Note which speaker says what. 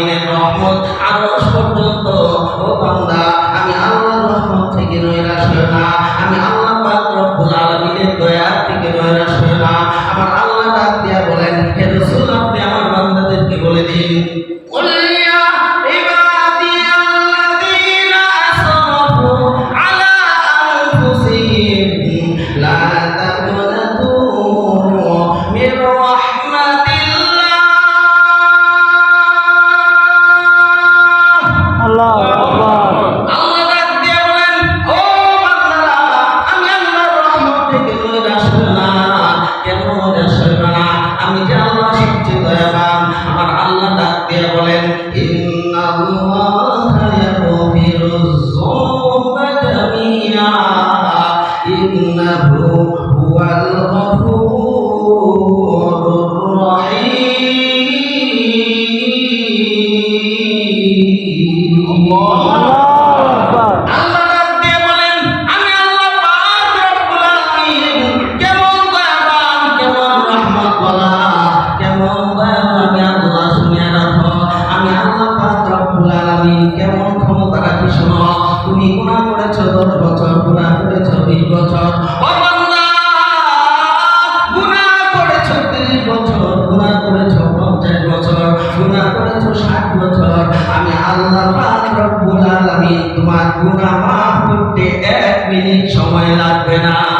Speaker 1: আলামিনের রহমত আরশ পর্যন্ত। ও বান্দা, আমি আল্লাহর রহমত থেকে নৈরাশ হই না। আমি আল্লাহ পাক রব্বুল আলামিনের দয়া থেকে নৈরাশ হই না। আমার আল্লাহ ডাক দিয়া বলেন, হে রাসূল
Speaker 2: আল্লাহ
Speaker 1: কেমন ক্ষমতা রাখিস তুমি গুণা করেছ দশ বছর গুণা করেছ বিশ বছর তোমার গুণা মাফ করতে এক মিনিট সময় লাগবে না।